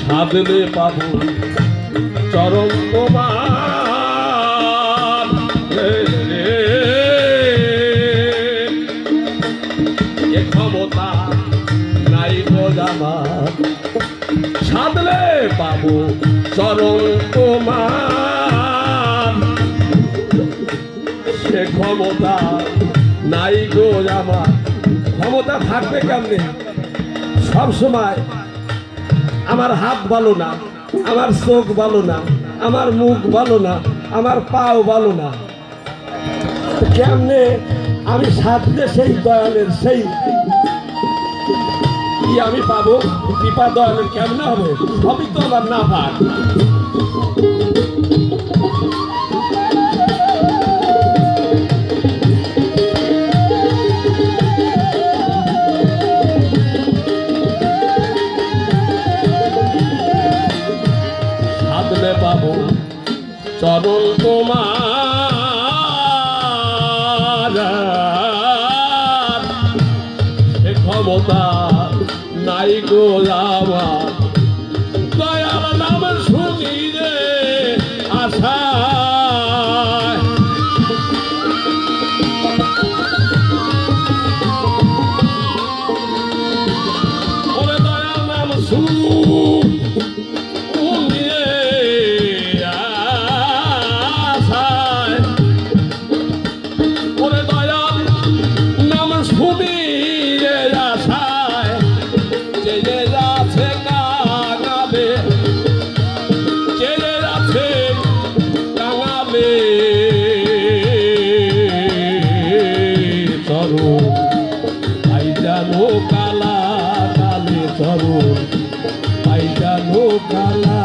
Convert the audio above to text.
সাধনে পাবো চরম তোমার। এ ক্ষমতা নাই বোঝামার সাধলে পাবো চরম তোমার সে ক্ষমতা নাই গো আমার ক্ষমতা থাকবে কেমনে? সব সময় আমার হাত ভালো না, আমার চোখ ভালো না, আমার মুখ ভালো না, আমার পাও ভালো না। কেমনে আমি সাথে সেই দয়ালের সেই কি আমি পাবো? কৃপা দয়ালের কেমনে হবে? সবই তো আমার না পাক সাধলে পাবো। চরণ তোমার। ক্ষমতা নাই গো আমার। দয়াল নাম শুনি রে আশা ওরে চরু ভাই জানো কালা কালে চরু ভাই জানো কালা